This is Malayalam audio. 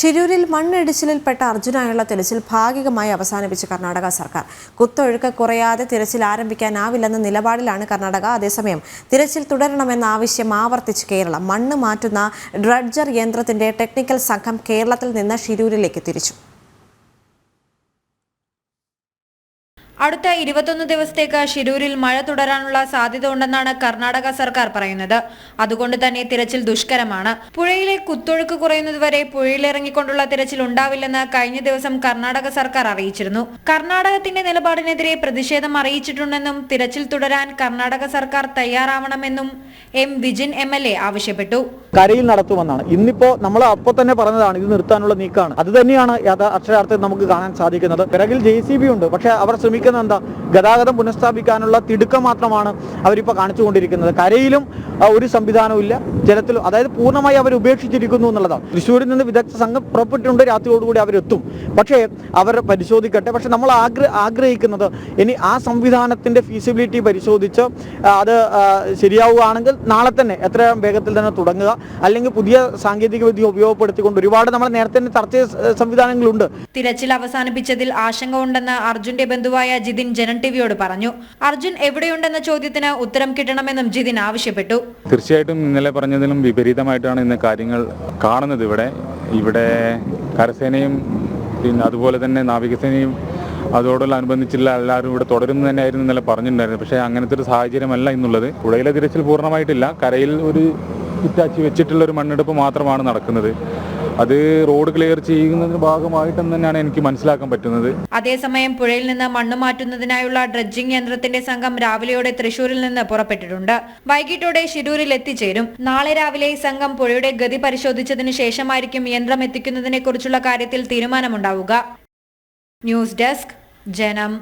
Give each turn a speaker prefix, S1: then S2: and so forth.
S1: ഷിരൂരിൽ മണ്ണിടിച്ചിലിൽപ്പെട്ട അർജുനായുള്ള തിരച്ചിൽ ഭാഗികമായി അവസാനിപ്പിച്ച കർണാടക സർക്കാർ. കുത്തൊഴുക്ക് കുറയാതെ തിരച്ചിൽ ആരംഭിക്കാനാവില്ലെന്ന നിലപാടിലാണ് കർണാടക. അതേസമയം തിരച്ചിൽ തുടരണമെന്ന ആവശ്യം ആവർത്തിച്ച് കേരളം. മണ്ണ് മാറ്റുന്ന ഡ്രഡ്ജർ യന്ത്രത്തിന്റെ ടെക്നിക്കൽ സംഘം കേരളത്തിൽ നിന്ന് ഷിരൂരിലേക്ക് തിരിച്ചു.
S2: അടുത്ത ഇരുപത്തൊന്ന് ദിവസത്തേക്ക് ഷിരൂരിൽ മഴ തുടരാനുള്ള സാധ്യത ഉണ്ടെന്നാണ് കർണാടക സർക്കാർ പറയുന്നത്. അതുകൊണ്ട് തന്നെ തിരച്ചിൽ ദുഷ്കരമാണ്. പുഴയിലെ കുത്തൊഴുക്ക് കുറയുന്നതുവരെ പുഴയിലിറങ്ങിക്കൊണ്ടുള്ള തിരച്ചിൽ ഉണ്ടാവില്ലെന്ന് കഴിഞ്ഞ ദിവസം കർണാടക സർക്കാർ അറിയിച്ചിരുന്നു. കർണാടകത്തിന്റെ നിലപാടിനെതിരെ പ്രതിഷേധം അറിയിച്ചിട്ടുണ്ടെന്നും തിരച്ചിൽ തുടരാൻ കർണാടക സർക്കാർ തയ്യാറാവണമെന്നും M Vijin M L A ആവശ്യപ്പെട്ടു.
S3: കരയിൽ നടത്തുമെന്നാണ്. ഇന്നിപ്പോ നമ്മൾ അപ്പോൾ തന്നെ പറഞ്ഞതാണ് ഇത് നിർത്താനുള്ള നീക്കമാണ് അത് തന്നെയാണ് അക്ഷരാർത്ഥം നമുക്ക് കാണാൻ സാധിക്കുന്നത്. പിറകിൽ ജെ സി ബി ഉണ്ട്. പക്ഷെ അവർ ശ്രമിക്കുന്നത് എന്താ ഗതാഗതം പുനഃസ്ഥാപിക്കാനുള്ള തിടുക്കം മാത്രമാണ് അവരിപ്പോൾ കാണിച്ചുകൊണ്ടിരിക്കുന്നത്. കരയിലും ഒരു സംവിധാനവും ഇല്ല. ജലത്തിലും അതായത് പൂർണമായി അവർ ഉപേക്ഷിച്ചിരിക്കുന്നു എന്നുള്ളതാണ്. തൃശ്ശൂരിൽ നിന്ന് വിദഗ്ധ സംഘം പുറപ്പെട്ടിട്ടുണ്ട് രാത്രിയോടുകൂടി അവരെത്തും പക്ഷേ അവർ പരിശോധിക്കട്ടെ. പക്ഷെ നമ്മൾ ആഗ്ര ആഗ്രഹിക്കുന്നത് ഇനി ആ സംവിധാനത്തിന്റെ ഫീസിബിലിറ്റി പരിശോധിച്ച് അത് ശരിയാവുകയാണെങ്കിൽ നാളെ തന്നെ എത്രയും വേഗത്തിൽ തന്നെ തുടങ്ങുക. അല്ലെങ്കിൽ പുതിയ സാങ്കേതിക വിദ്യ ഉപയോഗപ്പെടുത്തിക്കൊണ്ട് ഒരുപാട് നമ്മൾ നേരത്തെ തന്നെ ചർച്ച സംവിധാനങ്ങളുണ്ട്.
S2: തിരച്ചിൽ അവസാനിപ്പിച്ചതിൽ ആശങ്ക ഉണ്ടെന്ന് അർജുന്റെ ബന്ധുവായ ജിതിൻ ജനൻ ടിവിയോട് പറഞ്ഞു. അർജുൻ എവിടെയുണ്ടെന്ന ചോദ്യത്തിന് ഉത്തരം കിട്ടണമെന്നും ജിതിൻ ആവശ്യപ്പെട്ടു.
S4: തീർച്ചയായിട്ടും ഇന്നലെ പറഞ്ഞതിലും വിപരീതമായിട്ടാണ് ഇന്ന് കാര്യങ്ങൾ കാണുന്നത് ഇവിടെ. ഇവിടെ കരസേനയും പിന്നെ അതുപോലെ തന്നെ നാവികസേനയും അതോടുള്ള അനുബന്ധിച്ചുള്ള എല്ലാവരും ഇവിടെ തുടരുന്നു തന്നെയായിരുന്നു ഇന്നലെ പറഞ്ഞിട്ടുണ്ടായിരുന്നു പക്ഷേ അങ്ങനത്തെ ഒരു സാഹചര്യമല്ല ഇന്നുള്ളത്. പുഴയിലെ തിരച്ചിൽ പൂർണമായിട്ടില്ല. കരയിൽ ഒരു ഇറ്റാച്ചി വെച്ചിട്ടുള്ള ഒരു മണ്ണെടുപ്പ് മാത്രമാണ് നടക്കുന്നത്. അത് റോഡ് ക്ലിയർ ചെയ്യുന്നതിന് ഭാഗമായിട്ടെന്ന് തന്നെയാണ് എനിക്ക് മനസ്സിലാക്കാൻ പറ്റുന്നത്.
S2: അതേസമയം പുഴയിൽ നിന്ന് മണ്ണ് മാറ്റുന്നതിനായുള്ള ഡ്രഡ്ജിംഗ് യന്ത്രത്തിന്റെ സംഘം രാവിലെയോടെ തൃശൂരിൽ നിന്ന് പുറപ്പെട്ടിട്ടുണ്ട്. വൈകിട്ടോടെ ഷിരൂരിൽ എത്തിച്ചേരും. നാളെ രാവിലെ ഈ സംഘം പുഴയുടെ ഗതി പരിശോധിച്ചതിന് ശേഷമായിരിക്കും യന്ത്രം എത്തിക്കുന്നതിനെ കുറിച്ചുള്ള കാര്യത്തിൽ തീരുമാനമുണ്ടാവുക. ന്യൂസ് ഡെസ്ക് ജനം.